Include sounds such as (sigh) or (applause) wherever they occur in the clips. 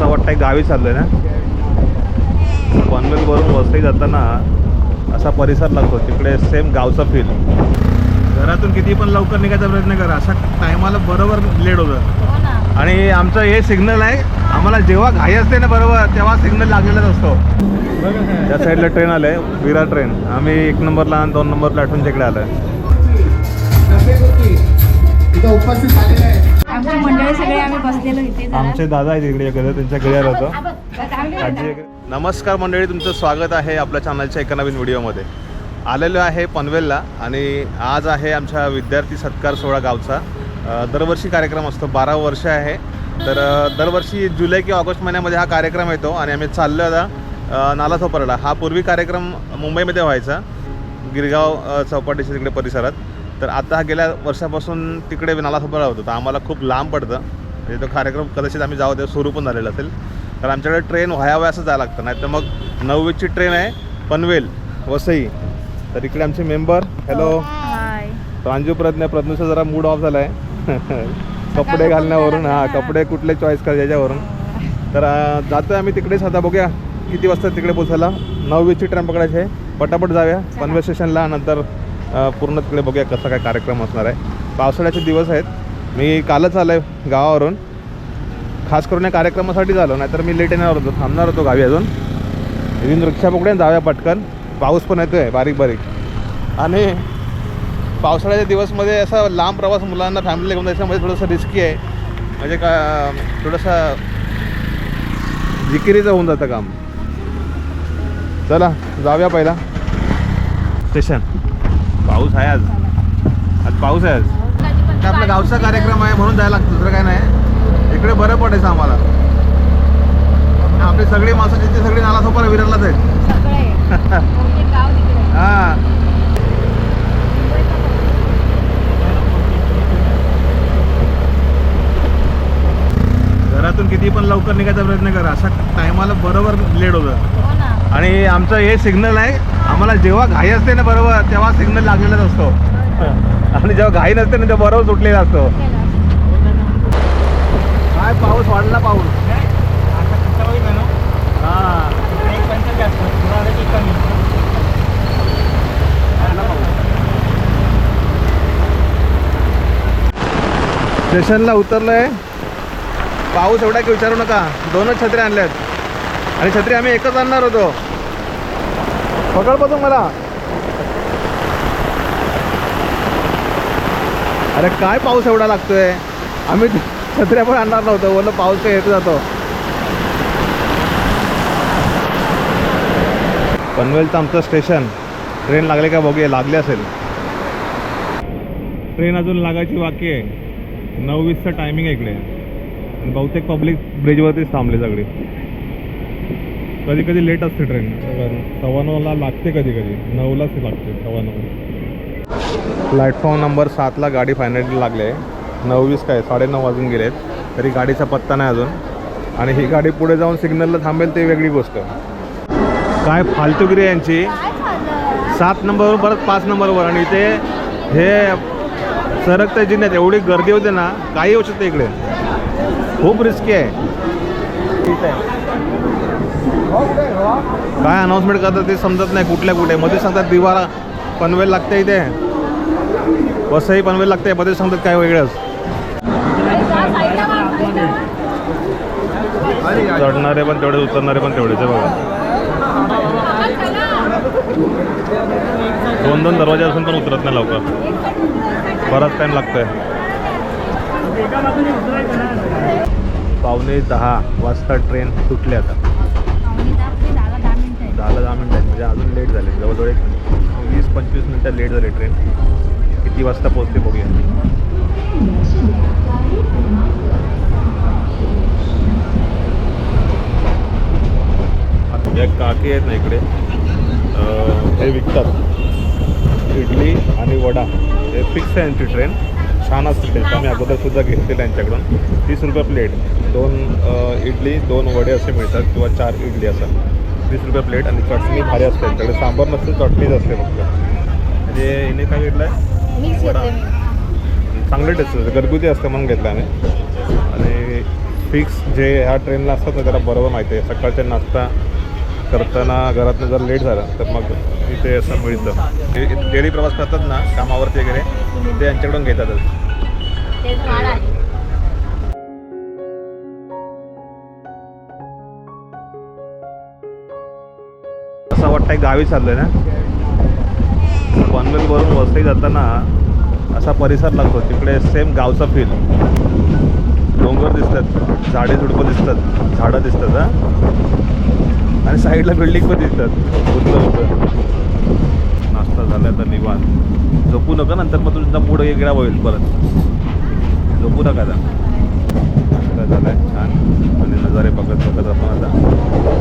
असं वाटतंय गावी चाललंय ना. पनवेलवरून वसई जाताना असा परिसर लागतो तिकडे सेम गावचा फील घरातून किती पण लवकर निघायचा प्रयत्न करा अशा टायमाला बरोबर लेट होतं. आणि आमचं हे सिग्नल आहे आम्हाला जेव्हा घाई असते ना बरोबर तेव्हा सिग्नल लागलेलाच असतो. त्या साईडला ट्रेन आलंय विरा ट्रेन आम्ही एक नंबरला आणि दोन नंबरला आठवून इकडे आलोय. इथं उपस्थित बसलेलो इथे जरा. आमचे दादा आहेत इकडे एखादं त्यांच्या घरी आलो होतो. चांगली आहे आजी ना? वगैरे. नमस्कार मंडळी तुमचं स्वागत आहे आपल्या चॅनलच्या एका नवीन व्हिडिओमध्ये. आलेलो आहे पनवेलला आणि आज आहे आमच्या विद्यार्थी सत्कार सोहळा गावचा. दरवर्षी कार्यक्रम असतो बारा वर्ष आहे. तर दरवर्षी जुलै किंवा ऑगस्ट महिन्यामध्ये हा कार्यक्रम येतो आणि आम्ही चाललो आता अ, नालासोपाराला हा पूर्वी कार्यक्रम मुंबईमध्ये व्हायचा गिरगाव चौपाटीच्या तिकडे परिसरात. तर आता हा गेल्या वर्षापासून तिकडे नालासोपारा होतो. तर आम्हाला खूप लांब पडतं. म्हणजे तो कार्यक्रम कदाचित आम्ही जाऊ तेव्हा सुरू पण झालेला असेल. तर आमच्याकडे ट्रेन व्हाव्या असं जायला लागतं. नाही तर मग नव्वदची ट्रेन आहे पनवेल वसई. तर इकडे आमचे member hello hi Pranju Pragya प्रज्ञूचा जरा मूड ऑफ झाला आहे कपडे घालण्यावरून हां कपडे कुठले चॉईस कर याच्यावरून. तर जातोय आम्ही तिकडेच आता बघूया किती वाजता तिकडे पोचायला नऊवीसची ट्रेन पकडायची आहे. पटापट जाऊया. पनवेल स्टेशनला नंतर पूर्ण तिकडे बघूया कसा काय कार्यक्रम असणार आहे. पावसाळ्याचे दिवस आहेत. मी कालच आलो आहे गावावरून. खास करून या कार्यक्रमासाठी झालो नाहीतर मी लेट येणार होतो थांबणार होतो गावी अजून. इथून रिक्षा पकडून जाऊया पटकन. पाऊस पण येतोय बारीक बारीक. आणि पावसाळ्याच्या दिवसमध्ये असा लांब प्रवास मुलांना फॅमिली घेऊन जायच्यामध्ये म्हणजे थोडंसं रिस्की आहे. म्हणजे का थोडंसं जिकिरीचं होऊन जातं काम. चला जाऊया पहिला. स्टेशन पाऊस आहे आज. आज पाऊस आहे आज. ते आपला गावचा कार्यक्रम आहे म्हणून जायला लागतं दुसरं काय नाही. इकडे बरं पडायचं आम्हाला. आपली सगळी माणसं जिथे सगळी आहेत. सगळे. बहुतेक गाव तिकडे. आहे. हां. घरातून किती पण लवकर निघायचा प्रयत्न करा. अशा टायमाला बरोबर लेट होतं. हो आणि आमचं हे सिग्नल आहे आम्हाला जेव्हा घाई असते ना बरोबर तेव्हा सिग्नल लागलेलाच असतो. आणि जेव्हा घाई नसते ना तेव्हा बरोबर सुटलेला असतो. काय पाऊस वाढला पाऊस? हां. स्टेशनला उतरलोय. पाऊस एवढा की विचारू नका. दोनच छत्र्या आणल्यात. आणि छत्री आम्ही एकच आणणार होतो. पकड मला. अरे काय पाऊस एवढा लागतोय? आम्ही छत्र्या पण आणणार नव्हतो बोललं पाऊस काय येत जातो. पनवेलचं आमचं स्टेशन. ट्रेन लागले का बघूया लागले असेल. ट्रेन अजून लागायची बाकी आहे. नऊ वीसचं टायमिंग आहे इकडे. आणि बहुतेक पब्लिक ब्रिजवरतीच थांबले सगळे. कधी कधी लेट असते ट्रेन सव्वा नऊला लागते कधी कधी नऊलाच लागते सव्वा नऊ. प्लॅटफॉर्म नंबर सातला गाडी फायनली लागली. आहे नऊ वीस काय साडेनऊ वाजून गेलेत. तरी गाडीचा पत्ता नाही अजून. आणि ही गाडी पुढे जाऊन सिग्नलला थांबेल ते वेगळी गोष्ट. काय फालतूगिरी आहे यांची? सात नंबरवर परत पाच नंबरवर. आणि इथे हे सरकत्या जिन्यात एवढी गर्दी होते ना काही होऊ शकते इकडे. खूप रिस्की आहे. काय अनाऊन्समेंट करतात ते समजत नाही कुठल्या कुठे. मध्ये सांगतात दिवारा पनवेल लागते इथे. वसई पनवेल लागते. मध्ये सांगतात काय वेगळंच. चढणारे पण तेवढेच उतरणारे पण तेवढेच आहे बघा. दोन दोन दरवाजे असून पण उतरत नाही लवकर. बराच टाईम लागतोय. पावणे दहा वाजता ट्रेन सुटली आता. दहा दहा मिनिटं आहे. दहाला दहा मिनिटं आहेत. म्हणजे अजून लेट झाले. जवळजवळ एक वीस पंचवीस मिनटं लेट झाली ट्रेन किती वाजता पोहोचते बघूया. या काकी आहेत ना इकडे. हे विकतात. इडली आणि वडा. हे फिक्स आहे यांची ट्रेन छान असते आम्ही अगोदरसुद्धा घेतलेलं घेतले त्यांच्याकडून. तीस रुपये प्लेट दोन इडली दोन वडे असे मिळतात किंवा चार इडली असं. वीस रुपये प्लेट आणि चटणी भारी असते त्यांच्याकडे सांबार नसते चटणीच असते फक्त. म्हणजे हिने काय घेतलं आहे चांगलं टेस्ट असते. घरगुती असतं म्हणून घेतलं आम्ही. आणि फिक्स जे ह्या ट्रेनला असतात ना त्याला बरोबर माहिती आहे. सकाळचा नाश्ता करताना घरातनं जर लेट झालं तर मग इथे असं मिळतं. डेली प्रवास करतात ना कामावरती वगैरे ते यांच्याकडून घेतातच. तेच वाढ आली असं गावी चाललंय ना. पनवेलवरून वसई जाताना असा परिसर लागतो तिकडे सेम गावचा फील डोंगर दिसतात झाडे झुडपं दिसतात झाडं दिसतात हां. आणि साईडला बिल्डिंग पण दिसतात उतलं होतं नाश्ता झाला तर निवांत. झोपू नका नंतर मग तुमचा मूड वेगळा होईल परत. झोपू नका नजारा झाला. आहे छान. आणि नजारे बघत बघत आपण आता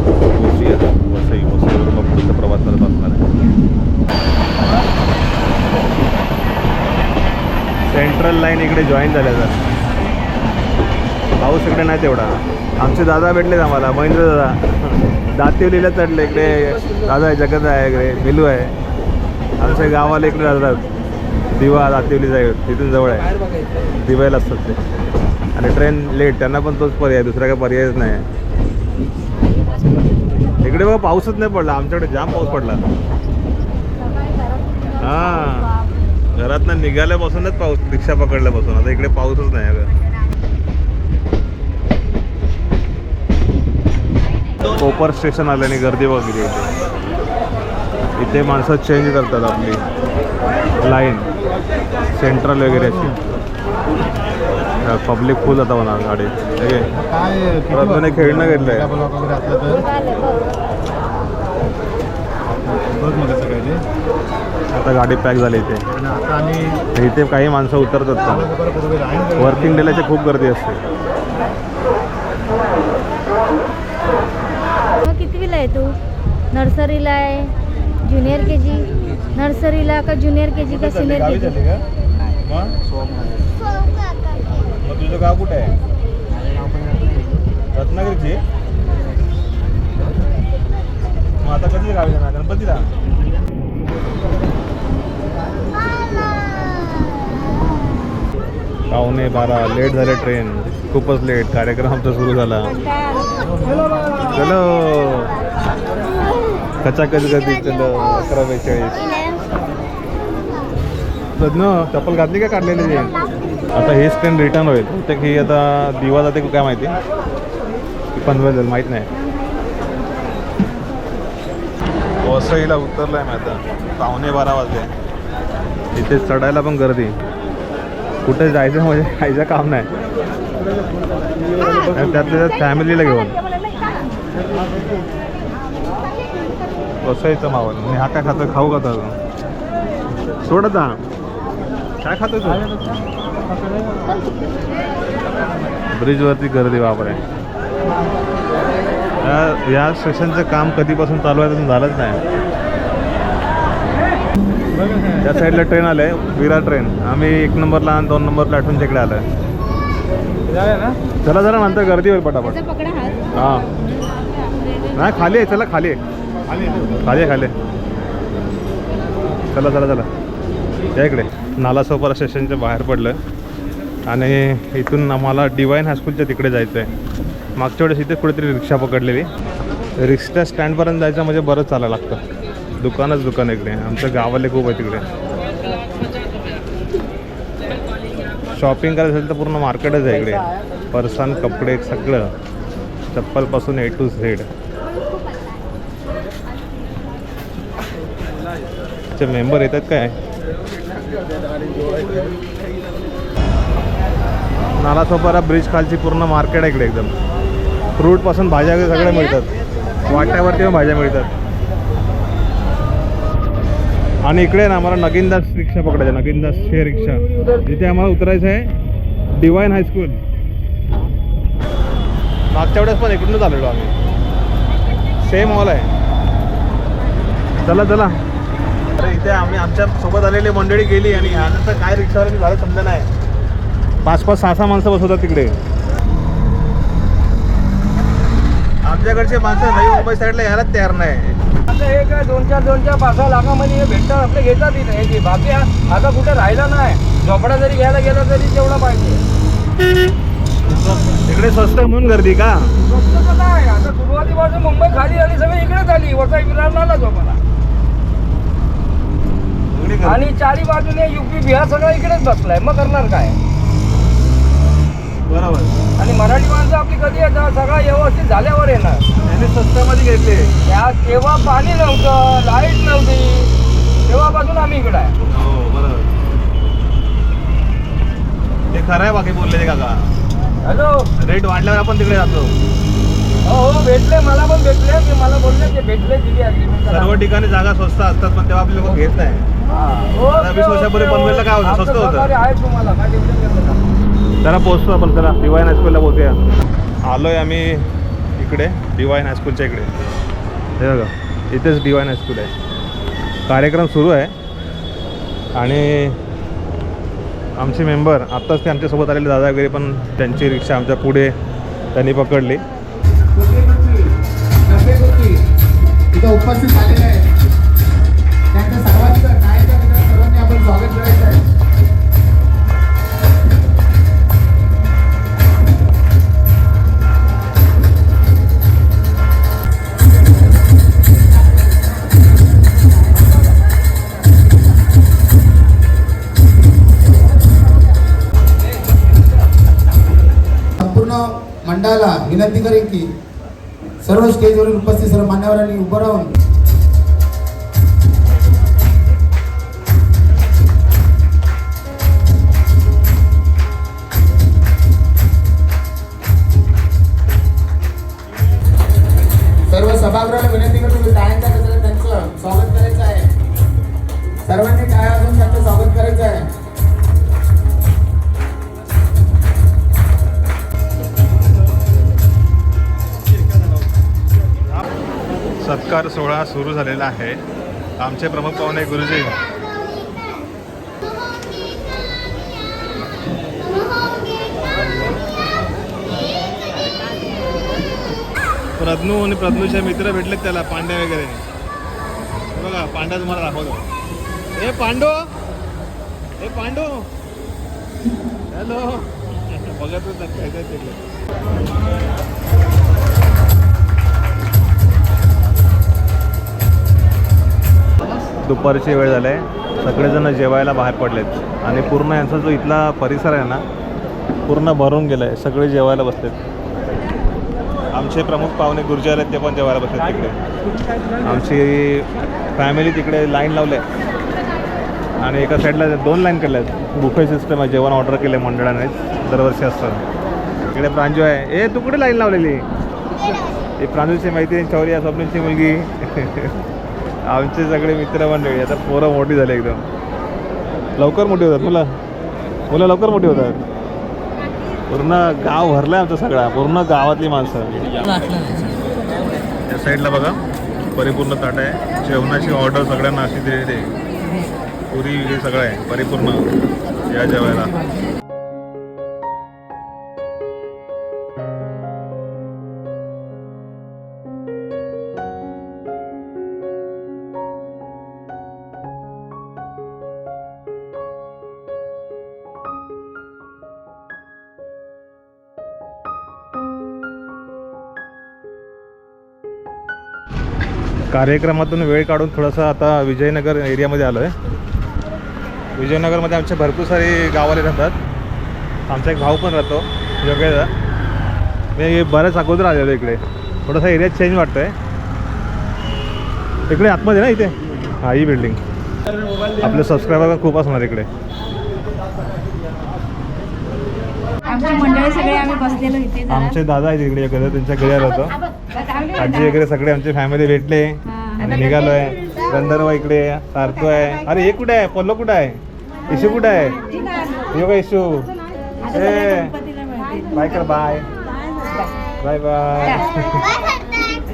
पोहोचूया वसई वसईवर मग पुढचा प्रवास करत असणार आहे सेंट्रल लाईन इकडे जॉईन झाल्या तर पाऊस इकडे नाही तेवढा. आमचे दादा भेटलेत आम्हाला. महेंद्र दादा. दातिवलीला चढले इकडे. दादा आहे जगत आहे इकडे. बिलू आहे. आमच्या गावाला इकडे राहतात. दिवा दातिवली जाईल तिथून जवळ आहे. दिवायला असतात ते आणि ट्रेन लेट त्यांना पण तोच पर्याय दुसरा काही पर्यायच नाही. इकडे बघा पाऊसच नाही पडला. आमच्याकडे जाम पाऊस पडला. हां. घरातनं निघाल्यापासूनच पाऊस रिक्षा पकडल्यापासून. आता इकडे पाऊसच नाही अगं. कोपर स्टेशन आल्याने गर्दी वगैरे. इथे इथे माणसं चेंज करतात आपली. लाईन सेंट्रल वगैरे अशी. पब्लिक फुल आता होणार गाडी हे. काय किती रत्नाने खेळणं ते. आता गाडी पॅक झाली इथे. इथे काही माणसं उतरतात वर्किंग डेलाची खूप गर्दी असते. मग कितवीला आहे तू? नर्सरीला आहे ज्युनियर के जी? नर्सरीला का ज्युनियर के जी का सिनियर के जी? तुझं गाव कुठे आहे? रत्नागिरीची? मग आता कधी गावी जाणार? गणपतीला? पावणे बारा लेट झाले ट्रेन खूपच लेट कार्यक्रम आमचा सुरू झाला. चलो. कचाकच गर्दी चलो. अकरा बेचाळीस. प्रज्ञ चप्पल घातली का काढलेली? आता हेच ट्रेन रिटर्न होईल. बहुतेक ही आता दिवा जाते का काय माहिती? की पनवेल जाईल माहीत नाही. वसईला उतरलाय मी आता. पावणे बारा वाजले. इथे चढायला पण गर्दी. कुठे जायचं म्हणजे जायचं काम नाही. त्यातल्या त्यात फॅमिलीला घेऊन. वसईचं मावल आणि हा काय खातो खाऊ का सोडत जा काय खातो तू? ब्रिजवरती गर्दी वापरे या- या स्टेशनचं काम कधीपासून चालू आहे अजून झालंच नाही. त्या साईडला ट्रेन आलंय विरा ट्रेन आम्ही एक नंबरला आणि दोन नंबर प्लॅटफॉर्मच्या इकडे आलोय. चला जरा नंतर गर्दी होईल पटापट. त्याचा पकडा हात. हां. नाही खाली आहे चला खाली आहे. खाली आहे खाली आहे. चला चला चला. या इकडे. नालासोपारा स्टेशनच्या बाहेर पडलं. आणि इथून आम्हाला डिवाईन हायस्कूलच्या तिकडे जायचं आहे मागच्या वेळेस इथे कुठेतरी रिक्षा पकडलेली. रिक्षा स्टँडपर्यंत जायचं म्हणजे बरंच चालायला लागतं. दुकानच दुकान इकडे. आमच्या गावाले खूप आहे तिकडे. शॉपिंग करायचं असेल तर पूर्ण मार्केटच आहे इकडे. परसान कपडे सगळं. चप्पलपासून ए टू झेड मेंबर येतात काय? नालासोपारा ब्रिज खालची पूर्ण मार्केट आहे इकडे एकदम. फ्रूटपासून भाज्या सगळ्या मिळतात. वाट्यावरती पण भाज्या मिळतात. आणि इकडे ना आम्हाला नगीनदास रिक्षा पकडायचं नगीनदास शे रिक्षा. जिथे आम्हाला उतरायचं आहे डिवाईन हायस्कूल मागच्या वेळेस पण इकडूनच आलेलो आम्ही. सेम हॉल आहे. चला चला. अरे इथे आम्ही आमच्यासोबत आलेली मंडळी गेली आणि ह्यानंतर काय रिक्षावर झालं समजा नाही. पाच पाच सहा सहा माणसं बसवतात तिकडे. आमच्याकडचे माणसं नवी मुंबई साईडला यायलाच तयार नाही. आता हे काय दोन चार दोन चार पाच सहा लाखामध्ये हे भेटतात आपले घेतात इथे. हे. बाकी आता कुठे राहिला नाही. झोपडा जरी घ्यायला गेला तरी तेवढा पाहिजे. तिकडे इकडे स्वस्त म्हणून गर्दी का? स्वस्तचं काय आता सुरुवातीपासून मुंबई खाली आली सगळी इकडेच आली. वसई विरार आला आणि चारी बाजूने युपी बिहार सगळं इकडेच बसलाय. मग करणार काय? बरोबर. आणि मराठी माणसं आपली कधी येतात? सगळं व्यवस्थित झाल्यावर येणार. त्यांनी स्वस्तामध्ये घेतले. त्या तेव्हा पाणी नव्हतं लाइट नव्हती. तेव्हापासून आम्ही इकडे आहे. हो बरोबर. ते खरं आहे बाकी बोलले ते काका. हॅलो. रेट वाढल्यावर आपण तिकडे जातो. हो हो भेटले मला पण भेटले. मी मला बोलले ते भेटले दिली. सर्व ठिकाणी जागा स्वस्त असतात पण तेव्हा आपले लोक घेत नाही. वीस वर्षापूर्वी पनवेलला काय होतं? स्वस्त होतं. आहे. जरा पोहोचतो आपण चला डिवाईन हायस्कूलला पोहोचूया. आलोय आम्ही इकडे डिवाईन हायस्कूलच्या इकडे. हे बघा इथेच डिवाईन हायस्कूल आहे. कार्यक्रम सुरू आहे. आणि आमचे मेंबर आत्ताच ते आमच्यासोबत आलेले दादा वगैरे पण त्यांची रिक्षा आमच्या पुढे त्यांनी पकडली. इथं उपस्थित झालेले आहेत. मंडळाला विनंती करेन की सर्व स्टेजवरील उपस्थित सर्व मान्यवरांनी उभं राहून सर्व सभागृहाला विनंती करतो की टाळ्यांच्या त्यांचं स्वागत करायचं आहे. सर्वांनी टाळ्या अजून त्यांचं स्वागत करायचं आहे. सत्कार सोहळा सुरू झालेला आहे. आमचे प्रमुख पाहुणे गुरुजी. प्रज्ञू आणि प्रज्ञूचे मित्र भेटलेत त्याला पांड्या वगैरे. बघा पांड्या तुम्हाला दाखवतो. हे पांडू! हे पांडू! हॅलो! (laughs) बघत दुपारची वेळ झाली आहे. सगळेजण जेवायला बाहेर पडलेत. आणि पूर्ण यांचा जो इथला परिसर आहे ना पूर्ण भरून गेला आहे सगळे जेवायला बसलेत. आमचे प्रमुख पाहुणे गुरुजी आलेत ते पण जेवायला बसलेत तिकडे. आमची फॅमिली तिकडे लाईन लावले. आणि एका साईडला दोन लाईन केल्या आहेत बुफे सिस्टम आहे जेवण ऑर्डर केलं आहे मंडळाने. दरवर्षी असतं. इकडे प्रांजू आहे. ए तू कुठे लाईन लावलेली? ही प्रांजूची माहिती आहे चौरी या स्वप्नीची मुलगी. (laughs) आमचे सगळे मित्र मंडळी आता पोरं मोठी झाली एकदम. लवकर मोठी होतात मुलं. मुलं लवकर मोठी होतात. पूर्ण गाव भरलं आहे आमचं सगळा. पूर्ण गावातली माणसं. या साईडला बघा. परिपूर्ण ताट आहे. जेवणाची ऑर्डर सगळ्यांना अशी दिलेली आहे. पुरी वगैरे सगळं आहे. परिपूर्ण. या जेवायला. कार्यक्रमातून वेळ काढून थोडंसं आता विजयनगर एरियामध्ये आलो आहे विजयनगरमध्ये आमचे भरपूर सारी गावाले राहतात. आमचा एक भाऊ पण राहतो योगेचा मी बऱ्याच अगोदर आलेलो इकडे. थोडासा एरिया चेंज वाटतं आहे इकडे आतमध्ये ना इथे? हा ही बिल्डिंग आपले सबस्क्रायबर खूप असणार इकडे. आमची दादा आहेत इकडे त्यांच्या घरी आलो होतो. आजी वगैरे सगळे आमचे फॅमिली भेटले. आणि निघालो आहे गंधर्व इकडे सार्थू आहे. अरे हे कुठे आहे? पोल्लो कुठं आहे? इशू कुठं आहे? हे बघा इशू. ए. बाय कर बाय बाय बाय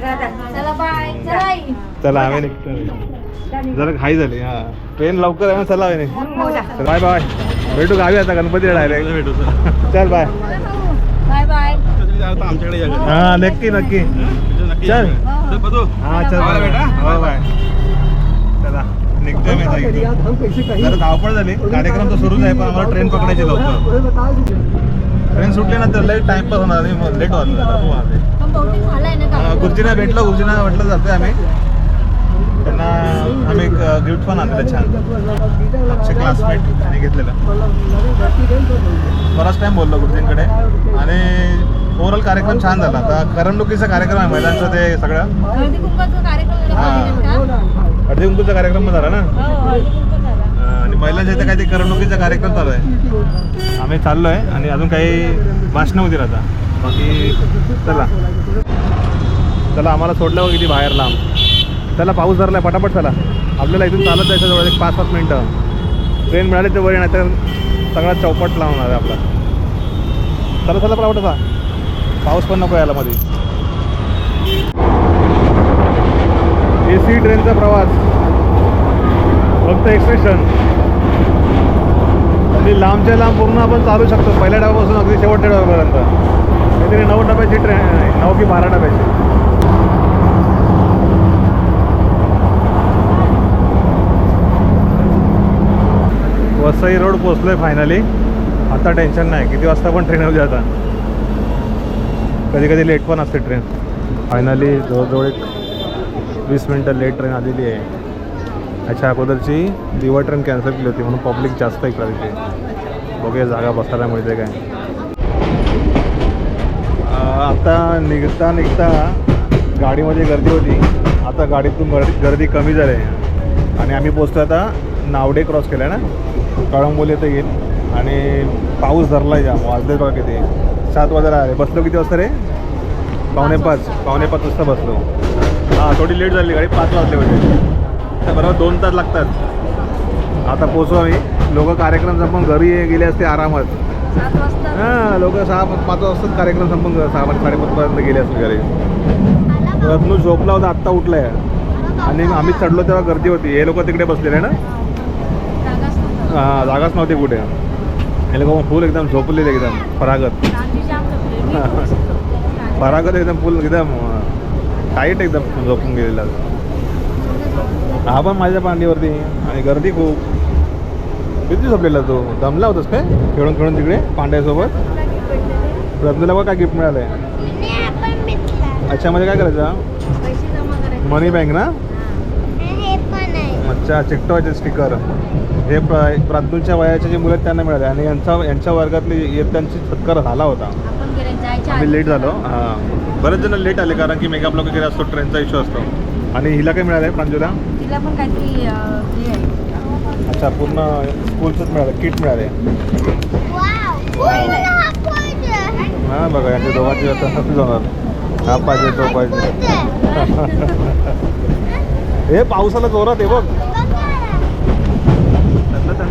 चला बाय चला आई. चला आम्ही निघतो. जरा घाई झाली हा. ट्रेन लवकर आहे चला आम्ही बाय बाय भेटू गावी आता गणपती डायरेक्ट भेटू चल. बाय बाय बाय हा नक्की नक्की. चल. हा चल. हो बाय चला निघतोय मी. जरा धावपळ झाली. कार्यक्रम तर सुरूच आहे पण आम्हाला ट्रेन पकडायची लवकर. ट्रेन सुटली ना तर लई टाइमपास होणार आणि लेट होणार गुरुजींना भेटलो गुरुजींना म्हटलं जातोय आम्ही. त्यांना आम्ही एक गिफ्ट पण आणलं छान. आमचे क्लासमेट त्यांनी घेतलेलं. बराच टाइम बोललो गुरुजींकडे. आणि ओव्हरऑल कार्यक्रम छान झाला. आता करमणुकीचा कार्यक्रम आहे महिलांचा ते सगळं. हळदी कुंकाचा कार्यक्रम हा. झाला का? हळदी कुंकूचा कार्यक्रम पण झाला ना? हो, हळदी कुंकू झाला. अं, आणि महिलांच्या इथे काहीतरी करमणुकीचा कार्यक्रम चालू आहे. आम्ही चाललो आहे आणि अजून काही भाषणं होती आता. बाकी चला. चला आम्हाला सोडलं बघ किती बाहेर लांब. चला पाऊस धरला आहे पटापट चला. आपल्याला इथून चालत जायचं जवळ एक पाच पाच मिनटं. ट्रेन मिळाली तर बरी नाही तर सगळा चौपट लावणार आहे आपला. चला चला चला. पाऊस पण नको यायला मध्ये ए सी ट्रेनचा प्रवास. फक्त एक्सप्रेशन आणि लांबच्या लांब पूर्ण आपण चालू शकतो. पहिल्या डब्यापासून अगदी शेवटच्या डब्यापर्यंत काहीतरी नऊ डब्याची ट्रेन आहे. नऊ की बारा डब्याची. वसई रोड पोचलोय फायनली आता टेन्शन नाही. किती वाजता पण ट्रेन होती आता कधी कधी लेट पण असते ट्रेन फायनली जवळजवळ एक वीस मिनटं लेट ट्रेन आलेली आहे. याच्या अगोदरची दिवा ट्रेन कॅन्सल केली होती म्हणून पब्लिक जास्त इकडे तिथे बघूया जागा बसायला मिळते काय. आता निघता निघता गाडीमध्ये गर्दी होती. आता गाडीतून गर्दी गर्दी कमी झाली आहे. आणि आम्ही पोचतो आता नावडे क्रॉस केला ना? कळंबोली येतं येईल. आणि पाऊस धरला आहे जाम. वाजले बघा किती. सात वाजायला आले. बसलो किती वाजता रे? पावणे पाच. पावणे पाच वाजता बसलो. हां थोडी लेट झाली. गाडी पाच वाजले होते. तर बरोबर दोन तास लागतात. आता पोचू आम्ही. लोक कार्यक्रम संपून घरी गेले असते आरामात. हां लोक सहा पाच वाजताच कार्यक्रम संपून सहा साडेपाचपर्यंत गेले असतील घरी. रत्नू झोपला होता आत्ता उठला आहे आणि आम्ही चढलो तेव्हा गर्दी होती. हे लोक तिकडे बसलेले ना? हां जागाच नव्हती कुठे. हे लोक फुल एकदम झोपलेले एकदम फरागत (laughs) फरागत एकदम फुल एकदम टाईट एकदम झोपून गेलेला. हा पण माझ्या पांडीवरती. आणि गर्दी खूप. किती झोपलेला तू? दमला होतास काय? खेळून खेळून तिकडे पांड्यासोबत. रत्नूला बघ काय गिफ्ट मिळालंय. अच्छा मध्ये काय करायचं? मनी बँक ना? अच्छा चिकटवायचे स्टिकर हे प्र प्रांतूंच्या वयाचे जे मुलं आहेत त्यांना मिळाले. आणि यांचा यांच्या वर्गातले इयत्तांची सत्कार झाला होता. आपण गेले जायच्या आम्ही लेट झालो. हां. बरेच जण लेट आले कारण की मेकअप लोक गेले असतो ट्रेनचा इश्यू असतो. आणि हिला काय मिळालं आहे प्रांजूला? तिला पण काहीतरी अं, हे आहे. अच्छा पूर्ण स्कूलचंच मिळालं किट मिळाले. हां बघा यांच्या दोघांची आता हसू जाणार हा पाहिजे तो पाहिजे. (laughs) हे पावसाला जोरात आहे बघ.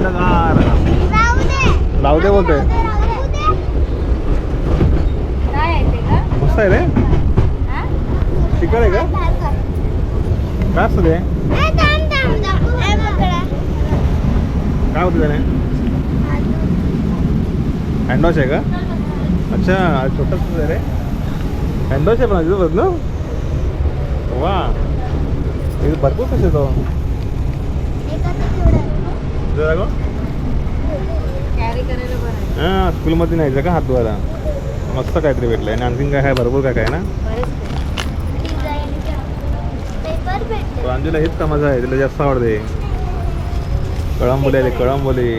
थंड थंडगार लावू दे बोलते काय आहे ते का मस्त आहे रे. हा? आहे का? काय असतं ते? काय होतं त्याने? हँडवॉश आहे का? अच्छा छोटंच आहे रे. हँडवॉश आहे पण अजिबात ना? वा. हे भरपूर पैसे तो. गं. हां स्कूलमध्ये न्यायचं का हात धुवायला मस्त काहीतरी भेटलं आणि आणखीन काय आहे? भरपूर काय काय ना? प्रांजूला हेच कामाचं आहे. तिला जास्त आवडते. कळंबोली आले कळंबोली.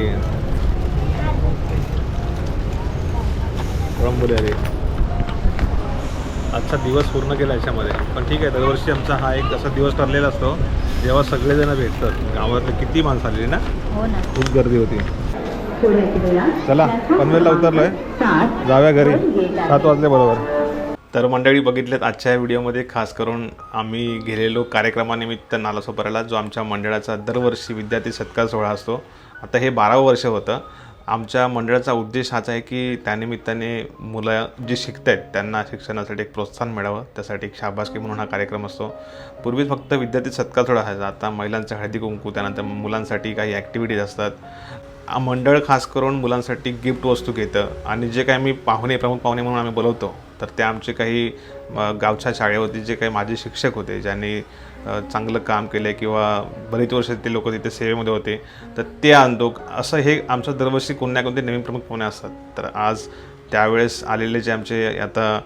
कळंबोली आले आजचा दिवस पूर्ण केला याच्यामध्ये. पण ठीक आहे दरवर्षी आमचा हा एक असा दिवस ठरलेला असतो. जेव्हा सगळेजण भेटतात गावातले किती माणसं आलेली ना? हो ना. खूप गर्दी होती. चला पनवेलला उतरलोय. जाऊया घरी. सात वाजले बरोबर. तर मंडळी बघितलेत आजच्या या व्हिडिओमध्ये खास करून आम्ही गेलेलो कार्यक्रमानिमित्त नालासोपाऱ्याला जो आमच्या मंडळाचा दरवर्षी विद्यार्थी सत्कार सोहळा असतो. आता हे बारावं वर्ष होतं. आमच्या मंडळाचा उद्देश हाच आहे की त्यानिमित्ताने मुलं जी शिकत आहेत त्यांना शिक्षणासाठी एक प्रोत्साहन मिळावं त्यासाठी एक शाबासकी म्हणून हा कार्यक्रम असतो. पूर्वी फक्त विद्यार्थी सत्कार थोडा असायचा आता महिलांचा हळदी कुंकू त्यानंतर मुलांसाठी काही ॲक्टिव्हिटीज असतात. मंडळ खास करून मुलांसाठी गिफ्ट वस्तू घेतं आणि जे काही मी पाहुणे प्रमुख पाहुणे म्हणून आम्ही बोलवतो तर ते आमचे काही गावच्या शाळेवरती जे काही माझे शिक्षक होते ज्यांनी चांगलं काम केलं आहे किंवा बरेच वर्ष ते लोक तिथे सेवेमध्ये होते तर ते आणतो असं हे आमचं दरवर्षी कोण ना कोणते नवीन प्रमुख पाहुणे असतात. तर आज त्यावेळेस आलेले जे आमचे आता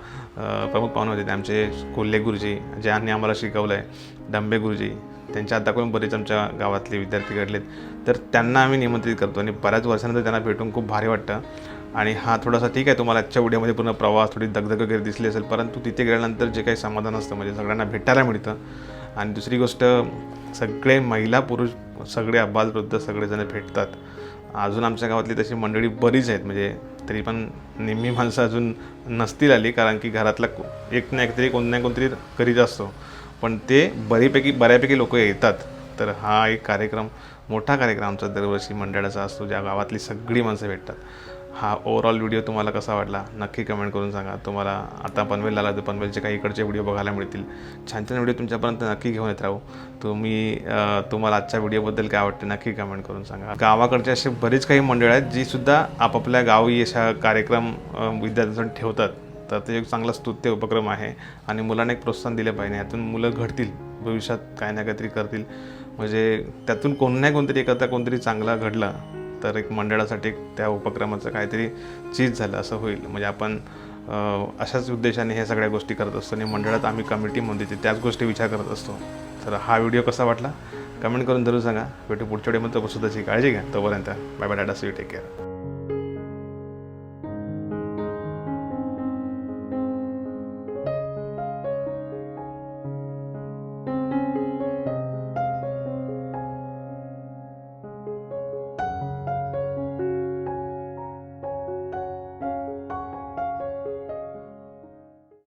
प्रमुख पाहुणे होते ते आमचे कोल्हे गुरुजी ज्यांनी आम्हाला शिकवलं आहे डंबे गुरुजी त्यांच्या आताकडून बरेच आमच्या गावातले विद्यार्थी घडलेत. तर त्यांना आम्ही निमंत्रित करतो आणि बऱ्याच वर्षानंतर त्यांना भेटून खूप भारी वाटतं. आणि हा थोडासा ठीक आहे तुम्हाला आजच्या व्हिडिओमध्ये पूर्ण प्रवास थोडी दगदग वगैरे दिसली असेल परंतु तिथे गेल्यानंतर जे काही समाधान असतं म्हणजे सगळ्यांना भेटायला मिळतं. आणि दुसरी गोष्ट सगळे महिला पुरुष सगळे अब्बालवृद्ध सगळेजण भेटतात. अजून आमच्या गावातली तशी मंडळी बरीच आहेत म्हणजे तरी पण निम्मी माणसं अजून नसतील आली कारण की घरातला एक ना एकतरी कोण ना कोणतरी करीत असतो. पण ते बरीपैकी बऱ्यापैकी लोक येतात. तर हा एक कार्यक्रम मोठा कार्यक्रम आमचा दरवर्षी मंडळाचा असतो ज्या गावातली सगळी माणसं भेटतात. हा ओवरऑल व्हिडिओ तुम्हाला कसा वाटला? नक्की कमेंट करून सांगा. तुम्हाला आता पनवेल आला तर पनवेलचे काही इकडचे व्हिडिओ बघायला मिळतील. छान छान व्हिडिओ तुमच्यापर्यंत नक्की घेऊन येत राहू. तुम्ही तुम्हाला आजच्या व्हिडिओबद्दल काय वाटते नक्की कमेंट करून सांगा. गावाकडचे असे बरेच काही मंडळ आहेत जी सुद्धा आपापल्या गावी अशा कार्यक्रम विद्यार्थ्यांसाठी ठेवतात. तर ते एक चांगला स्तुत्य उपक्रम आहे आणि मुलांना एक प्रोत्साहन दिलं पाहिजे. यातून मुलं घडतील भविष्यात काही ना काहीतरी करतील. म्हणजे त्यातून कोण नाही कोणतरी एखादा कोणतरी चांगला घडला तर एक मंडळासाठी त्या उपक्रमाचं काहीतरी चीज झालं असं होईल. म्हणजे आपण अशाच उद्देशाने ह्या सगळ्या गोष्टी करत असतो आणि मंडळात आम्ही कमिटीमध्ये ते त्याच गोष्टी विचार करत असतो. तर हा व्हिडिओ कसा वाटला? कमेंट करून जरूर सांगा. भेटू पुढच्या व्हिडिओमध्ये तोपर्यंत काळजी घ्या. तोपर्यंत bye bye tata see take care